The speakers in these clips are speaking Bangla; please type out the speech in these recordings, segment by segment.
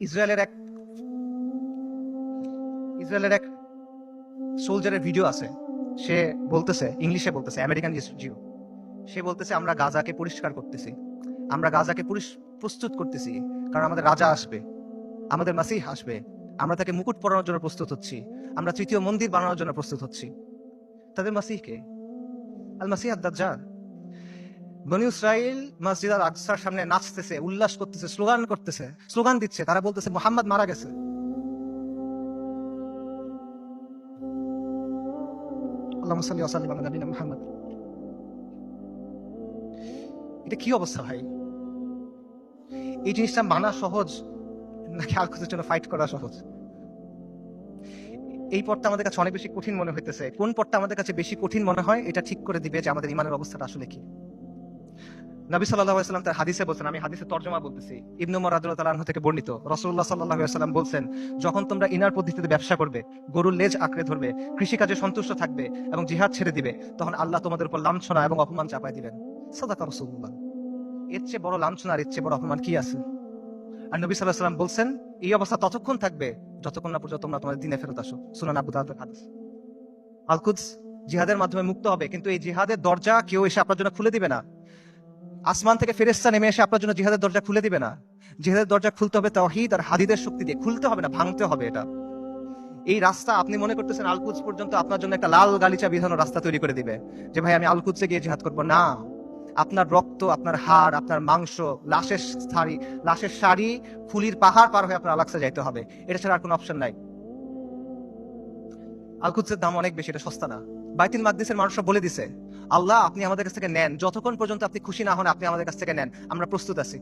ইসরায়েলের এক ইসরায়েলের এক সোলজারের ভিডিও আছে। সে বলতেছে, ইংলিশে বলতেছে, আমেরিকান জিও। সে বলতেছে, আমরা গাজাকে পরিষ্কার করতেছি। আমরা গাজাকে প্রস্তুত করতেছি, কারণ আমাদের রাজা আসবে। আমাদের মাসিহ আসবে। আমরা তাকে মুকুট পরানোর জন্য প্রস্তুত হচ্ছি। আমরা তৃতীয় মন্দির বানানোর জন্য প্রস্তুত হচ্ছি। তাদের মাসিহকে আল মাসিহ দাজ্জাল বনি ইসরাইল মসজিদ আল আকসার সামনে নাচতেছে, উল্লাস করতেছে, স্লোগান করতেছে, স্লোগান দিচ্ছে। তারা বলতেছে, মোহাম্মদ মারা গেছে। এটা কি অবস্থা ভাই? এই জিনিসটা মানা সহজ, নাকি আলকুদের জন্য ফাইট করা সহজ? এই পথটা আমাদের কাছে অনেক বেশি কঠিন মনে হইতেছে। কোন পথটা আমাদের কাছে বেশি কঠিন মনে হয়, এটা ঠিক করে দিবে যে আমাদের ইমানের অবস্থাটা আসলে কি। নবী সাল্লাহ সাল্লাম তার হাদিসে বলছেন, আমি হাদিসে তর্জমা বলতেছি। ইবনু তাআলা আনহু থেকে বর্ণিত। রাসূলুল্লাহ সাল্লাল্লাহু আলাইহি সাল্লাম বলছেন, যখন তোমরা ইনার পদ্ধতিতে ব্যবসা করবে, গরুর লেজ আঁকড়ে ধরবে, কৃষিকাজে সন্তুষ্ট থাকবে এবং জিহাদ ছেড়ে দিবে, তখন আল্লাহ তোমাদের উপর লাঞ্ছনা এবং অপমান চাপায় দিবেন। সাদাকা রাসূলুল্লাহ। এর চেয়ে বড় লাঞ্ছনা আর এর চেয়ে বড় অপমান কি আছে? আর নবী আলাইহি সাল্লাম বলছেন, এই অবস্থা ততক্ষণ থাকবে, যতক্ষণ না পর্যন্ত তোমরা তোমাদের দিনে ফেরত আসো। সুনান আবু দাউদের হাদিস। আল-কুদস জিহাদের মাধ্যমে মুক্ত হবে, কিন্তু এই জিহাদের দরজা কেউ এসে আপনার জন্য খুলে দিবে না। আসমান থেকে ফেরেস্তা নেমে এসে আপনার জন্য জিহাদের দরজা খুলে দিবে না। জিহাদের দরজা খুলতে হবে তাওহীদ আর হাদিদের শক্তি দিয়ে। খুলতে হবে না, ভাঙতে হবে এটা। এই রাস্তা আপনি মনে করতেছেন আলকুদস পর্যন্ত আপনার জন্য একটা লাল গালিচা বিধানো রাস্তা তৈরি করে দিবে। যে ভাই, আমি আলকুদসে গিয়ে জিহাদ করব। না, আপনার রক্ত, আপনার হাড়, আপনার মাংস, লাশের শাড়ি লাশের শাড়ি ফুলির পাহাড় পার হয়ে আপনার আলাক্সা যাইতে হবে। এটা ছাড়া আর কোনো অপশন নাই। আলকুদসের দাম অনেক বেশি, এটা সস্তা না। বাইতুল মাকদিসের মানুষরা বলে দিছে আল্লাহ আপনি আমাদের কাছ থেকে নেন। যতক্ষণ পর্যন্ত আপনি খুশি না হন, আপনি আমাদের কাছ থেকে নেন। আমরা প্রস্তুত আছি।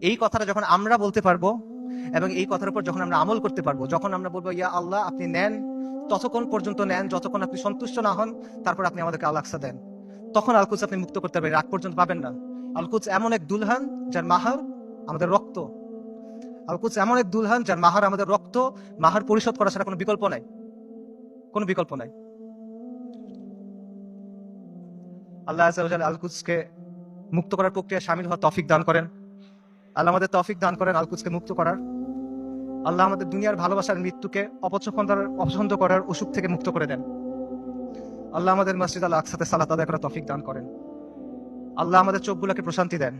এই কথাটা যখন আমরা বলতে পারব এবং এই কথার উপর যখন আমরা আমল করতে পারব, যখন আমরা বলব, ইয়া আল্লাহ, আপনি নেন। ততক্ষণ পর্যন্ত নেন। যতক্ষণ আপনি সন্তুষ্ট না হন, তারপর আপনি আমাদেরকে আলাক্সা দেন। তখন আলকুচ আপনি মুক্ত করতে পারবেন। রাগ পর্যন্ত পাবেন না। আলকুচ এমন এক দুলহান, যার মাহার আমাদের রক্ত। আলকুচ এমন এক দুলহান, যার মাহার আমাদের রক্ত। মাহার পরিশোধ করা ছাড়া কোনো বিকল্প নাই। কোনো বিকল্প নাই। আল্লাহ আজাল আলকুচকে মুক্ত করার প্রক্রিয়া সামিল হওয়ার তফিক দান করেন। আল্লাহ আমাদের তফিক দান করেন আলকুচকে মুক্ত করার। আল্লাহ আমাদের দুনিয়ার ভালোবাসার মৃত্যুকে অপছন্দ অপছন্দ করার অসুখ থেকে মুক্ত করে দেন। আল্লাহ আমাদের মসজিদ আল আকসাতে সালাত আদায় করার তফিক দান করেন। আল্লাহ আমাদের চোখগুলোকে প্রশান্তি দেন।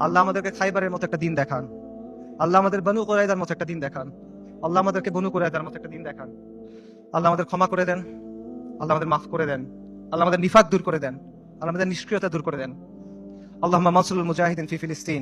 আল্লাহ আমাদেরকে খাইবারের মতো একটা দিন দেখান। আল্লাহ আমাদের বনু কোরাইদার মতো একটা দিন দেখান। আল্লাহ আমাদেরকে বনু কোরাইদার মতো একটা দিন দেখান। আল্লাহ আমাদের ক্ষমা করে দেন। আল্লাহ আমাদের মাফ করে দেন। আল্লাহ আমাদের নিফাত দূর করে দেন। আল্লাহ আমাদের নিষ্ক্রিয়তা দূর করে দেন। আল্লাহ মাসুল মুজাহিদিন ফি ফিলিস্তিন।